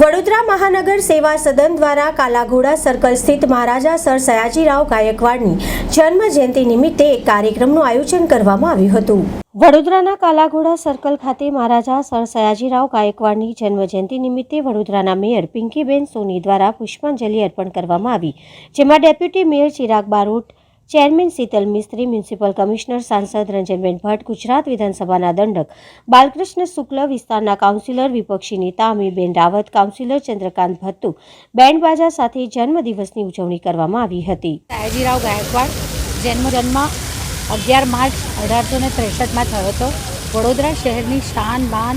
વડોદરા મહાનગર સેવા સદન દ્વારા કાલાઘોડા સર્કલ સ્થિત મહારાજા સર સયાજીરાવ ગાયકવાડની જન્મ જયંતિ નિમિત્તે એક કાર્યક્રમનું આયોજન કરવામાં આવ્યું હતું. વડોદરાના કાલાઘોડા સર્કલ ખાતે મહારાજા સર સયાજીરાવ ગાયકવાડની જન્મજયંતિ નિમિત્તે વડોદરાના મેયર પિંકીબેન સોની દ્વારા પુષ્પાંજલિ અર્પણ કરવામાં આવી, જેમાં deputy mayor Chirag Barot chairman Sheetal Mistry municipal commissioner સાંસદ રંજનબેન ભટ્ટ ગુજરાત વિધાનસભાના દંડક બાલકૃષ્ણ શુક્લ વિસ્તારના કાઉન્સિલર વિપક્ષી નેતા અમીબેન રાવત કાઉન્સિલર ચંદ્રકાંત ભત્તુ બેન્ડ બાજા સાથે જન્મદિવસની ઉજવણી કરવામાં આવી હતી. સયાજીરાવ ગાયકવાડ જન્મજન્મ અગિયાર માર્ચ અઢારસો ને ત્રેસઠમાં થયો હતો. વડોદરા શહેરની શાન માન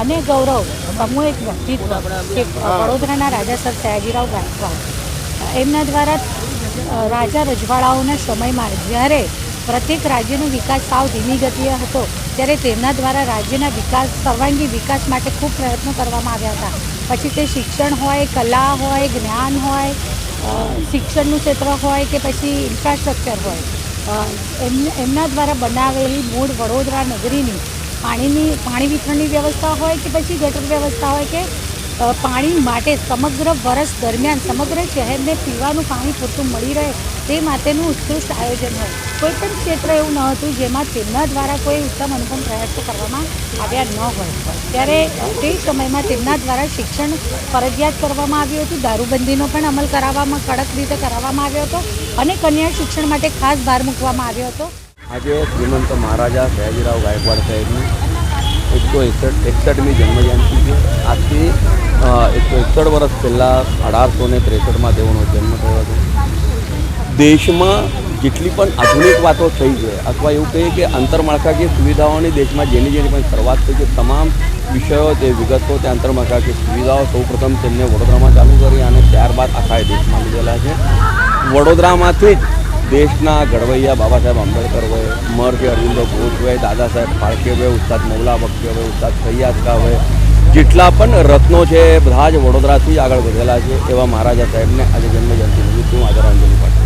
અને ગૌરવ સમૂહ એક વ્યક્તિત્વ કે વડોદરાના રાજા સર સયાજીરાવ ગાયકવાડ. એમના દ્વારા રાજા રજવાડાઓના સમયમાં જ્યારે પ્રત્યેક રાજ્યનો વિકાસ સાવ ધીમી ગતિએ હતો, ત્યારે તેમના દ્વારા રાજ્યના વિકાસ, સર્વાંગી વિકાસ માટે ખૂબ પ્રયત્નો કરવામાં આવ્યા હતા. પછી તે શિક્ષણ હોય, કલા હોય, જ્ઞાન હોય શિક્ષણનું ક્ષેત્ર હોય કે પછી ઇન્ફ્રાસ્ટ્રક્ચર હોય. એમ, એમના દ્વારા બનાવેલી મૂળ વડોદરા નગરીની પાણીની, પાણી વિતરણની વ્યવસ્થા હોય કે પછી ગટર વ્યવસ્થા હોય કે પાણી માટે સમગ્ર વર્ષ દરમિયાન, સમગ્ર શહેરને પીવાનું પાણી પૂરતું મળી રહે તે માટેનું ઉત્કૃષ્ટ આયોજન હોય. કોઈ પણ ક્ષેત્ર એવું ન હતું જેમાં તેમના દ્વારા કોઈ ઉત્તમ અનુપમ પ્રયાસો કરવામાં આવ્યા ન હોય. ત્યારે તે સમયમાં તેમના દ્વારા શિક્ષણ ફરજિયાત કરવામાં આવ્યું હતું. દારૂબંધીનો પણ અમલ કરાવવામાં, કડક રીતે કરાવવામાં આવ્યો હતો અને કન્યા શિક્ષણ માટે ખાસ ભાર મૂકવામાં આવ્યો હતો. આજે શ્રીમંત મહારાજા સયાજીરાવ ગાયકવાડ સાહેબની એકસો એકસઠ એકસઠમી જન્મજયંતિ છે. આજથી એકસો એકસઠ વર્ષ પહેલાં અઢારસો ને ત્રેસઠમાં તેઓનો જન્મ થયો હતો. દેશમાં જેટલી પણ આધુનિક વાતો થઈ છે, અથવા એવું કહીએ કે આંતરમાળખાકીય સુવિધાઓની દેશમાં જેની જેની પણ શરૂઆત થઈ છે, તમામ વિષયો તે વિગતો તે આંતરમાળખાકીય સુવિધાઓ સૌપ્રથમ તેમને વડોદરામાં ચાલુ કરી અને ત્યારબાદ આખા દેશમાં લીધેલા છે. વડોદરામાંથી જ દેશના ઘડવૈયા બાબા સાહેબ આંબેડકર હોય મહર્ષિ અરવિંદો ઘોષ હોય, દાદા સાહેબ ફાળકે હોય, ઉસ્તાદ મૌલા બક્ષી હોય, ઉસ્તાદ સૈયાદ કા હોય, જેટલા પણ રત્નો છે બધા જ વડોદરાથી આગળ વધેલા છે એવા મહારાજા સાહેબને આજે જન્મજયંતિ નિમિત્તે હું આદરાંજલિ પાઠવું